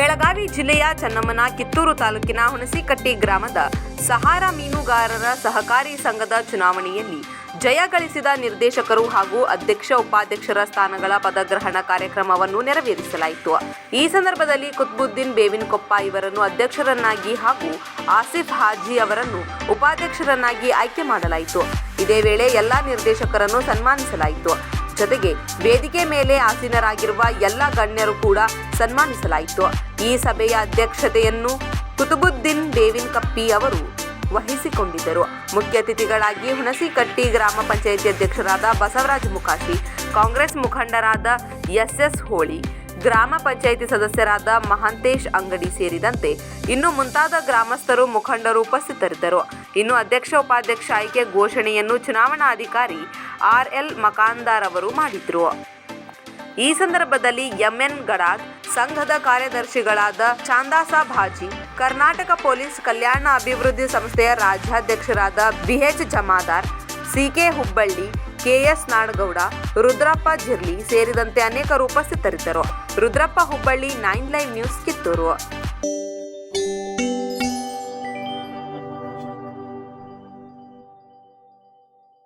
ಬೆಳಗಾವಿ ಜಿಲ್ಲೆಯ ಚನ್ನಮ್ಮನ ಕಿತ್ತೂರು ತಾಲೂಕಿನ ಹುಣಸಿಕಟ್ಟಿ ಗ್ರಾಮದ ಸಹಾರ ಮೀನುಗಾರರ ಸಹಕಾರಿ ಸಂಘದ ಚುನಾವಣೆಯಲ್ಲಿ ಜಯ ಗಳಿಸಿದ ನಿರ್ದೇಶಕರು ಹಾಗೂ ಅಧ್ಯಕ್ಷ ಉಪಾಧ್ಯಕ್ಷರ ಸ್ಥಾನಗಳ ಪದಗ್ರಹಣ ಕಾರ್ಯಕ್ರಮವನ್ನು ನೆರವೇರಿಸಲಾಯಿತು. ಈ ಸಂದರ್ಭದಲ್ಲಿ ಕುತ್ಬುದ್ದೀನ್ ಬೇವಿನಕೊಪ್ಪ ಇವರನ್ನು ಅಧ್ಯಕ್ಷರನ್ನಾಗಿ ಹಾಗೂ ಆಸಿಫ್ ಹಾಜಿ ಅವರನ್ನು ಉಪಾಧ್ಯಕ್ಷರನ್ನಾಗಿ ಆಯ್ಕೆ ಮಾಡಲಾಯಿತು. ಇದೇ ವೇಳೆ ಎಲ್ಲಾ ನಿರ್ದೇಶಕರನ್ನು ಸನ್ಮಾನಿಸಲಾಯಿತು. ಜೊತೆಗೆ ವೇದಿಕೆ ಮೇಲೆ ಆಸೀನರಾಗಿರುವ ಎಲ್ಲ ಗಣ್ಯರು ಕೂಡ ಸನ್ಮಾನಿಸಲಾಯಿತು. ಈ ಸಭೆಯ ಅಧ್ಯಕ್ಷತೆಯನ್ನು ಕುತುಬುದ್ದೀನ್ ಬೇವಿನ್ ಕಪ್ಪಿ ಅವರು ವಹಿಸಿಕೊಂಡಿದ್ದರು. ಮುಖ್ಯ ಅತಿಥಿಗಳಾಗಿ ಹುಣಸಿಕಟ್ಟಿ ಗ್ರಾಮ ಪಂಚಾಯಿತಿ ಅಧ್ಯಕ್ಷರಾದ ಬಸವರಾಜ ಮುಖಾಶಿ ಕಾಂಗ್ರೆಸ್ ಮುಖಂಡರಾದ ಎಸ್ಎಸ್ ಹೋಳಿ ಗ್ರಾಮ ಪಂಚಾಯಿತಿ ಸದಸ್ಯರಾದ ಮಹಾಂತೇಶ್ ಅಂಗಡಿ ಸೇರಿದಂತೆ ಇನ್ನು ಮುಂತಾದ ಗ್ರಾಮಸ್ಥರು ಮುಖಂಡರು ಉಪಸ್ಥಿತರಿದ್ದರು. ಇನ್ನು ಅಧ್ಯಕ್ಷ ಉಪಾಧ್ಯಕ್ಷ ಆಯ್ಕೆ ಘೋಷಣೆಯನ್ನು ಚುನಾವಣಾಧಿಕಾರಿ ಆರ್ ಎಲ್ ಮಕಾಂದಾರ್ ಅವರು ಮಾಡಿದ್ರು. ಈ ಸಂದರ್ಭದಲ್ಲಿ ಎಂಎನ್ ಗಡಾದ್ ಸಂಘದ ಕಾರ್ಯದರ್ಶಿಗಳಾದ ಚಾಂದಾಸ ಭಾಜಿ, ಕರ್ನಾಟಕ ಪೊಲೀಸ್ ಕಲ್ಯಾಣ ಅಭಿವೃದ್ಧಿ ಸಂಸ್ಥೆಯ ರಾಜ್ಯಾಧ್ಯಕ್ಷರಾದ BH Jamadar CK Hubballi KS Nadagouda Rudrappa Jirli ಸೇರಿದಂತೆ ಅನೇಕರು ಉಪಸ್ಥಿತರಿದ್ದರು. Rudrappa Hubballi nine live news Kittur.